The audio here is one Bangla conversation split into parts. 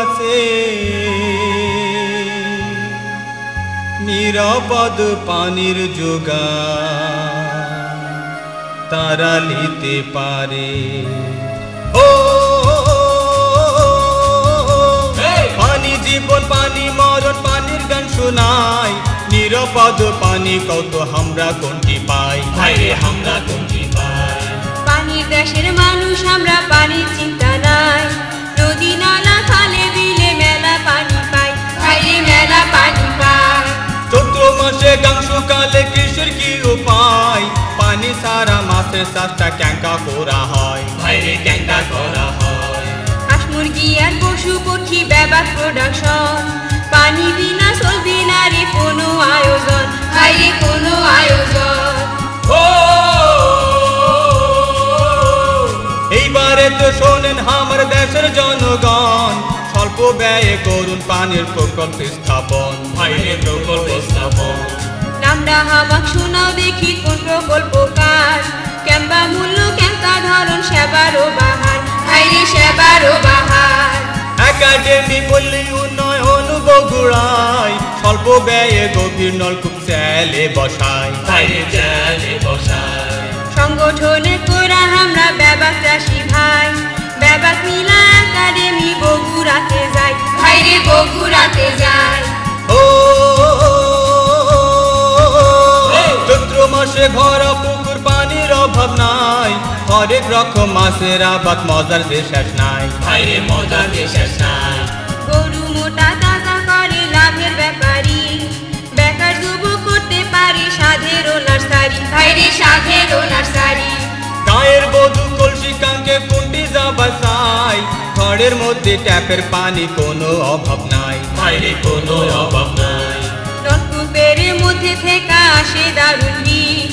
আছে। নিরাপদ পানির যোগা তারা নিতে পারে। ও, পানি জীবন, পানি মরণ, পানির গান শোনায় নিরাপদ পানি কত আমরা কোনটি পাই? ভাইরে আমরা মাসের চাষটা ক্যাঙ্কা করা হয়। ভাইরে ক্যাঙ্কা করা হয়। হাঁস মুরগি আর পশু পক্ষী ব্যাবাক প্রোডাকশন পানি বিনা চলবে না রে কোনো আয়োজন। বাইরে কোনো আয়োজন। এইবারে তো শোনেন আমার দেশের জনগণ স্বল্প ব্যয়ে করুন পানির প্রকল্প স্থাপন। ভাইরে প্রকল্প স্থাপন। নামটা হামাক শোনাও দেখি কোন প্রকল্প কেম্বা মূল্য কেমতা ধরন সেবারও বাহার। বাইরে সেবারও বাহার। একাডেমি পল্লী উন্নয়ন বগুড়ায় স্বল্প ব্যয়ে গভীর নলকূপ চালে বসায় ভাইরে চালে বসায় সংগঠনে করা আমরা ব্যাবাক চাষি ভাই। ব্যাবাক মিলা একাডেমি বগুড়াতে যাই। ভাইরে বগুড়াতে যাই। ও চৈত্র মাসে ভরা পুকুর পানির অভাব হরেক রকম মাছের আবাদ মজার দেশ নাই। ভাইরে মজা দেশের নাই। গরু মোটা তাজা করে লাভের ব্যাপারী। বেকার যুবক করতে পারি সাধেরও নার্সারি। ভাইরে সাধেরও নার্সারি। গায়ের বধু কলসি কাঙ্কে ঘরের মধ্যে ট্যাপের পানি কোনো অভাব নাই। ভাইরে কোনো অভাব নাই। নলকূপের মধ্যে থেকে আসে দারুণ বিষ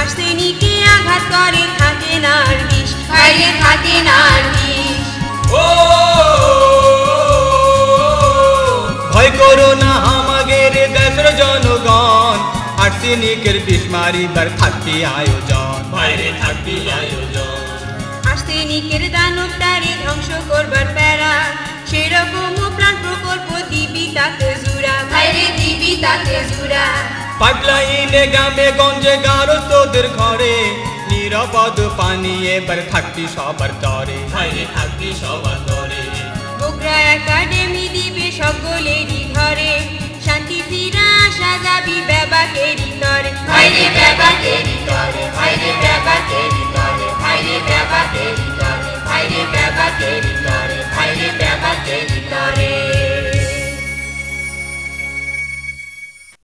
আর্সেনিকে আঘাত করে থাকে না আর বিষ বাইরে থাকে না আর বিষ। ও ভয় করো না আমাদের দেশের জনগণ আর্সেনিকের বিষ মারিবার থাকবে আয়োজন। ভাইরে থাকবি আয়োজন। আর্সেনিকের দানবটারে ধ্বংস করবার প্যারা সেরকম প্রাণ প্রকল্প দিবি তাতে জুড়া। বাইরে দিবি তাতে জুড়া। পাইপলাইনে গ্রামে গঞ্জে গারো তোদের ঘরে নিরাপদ পানি এবার থাকবি সবার তরে। থাকবি সবার তরে। বোগরা একাডেমি দিবে সকলেরই ঘরে। শান্তি ফিরা আসা যাবি ব্যাবাকেরই তরে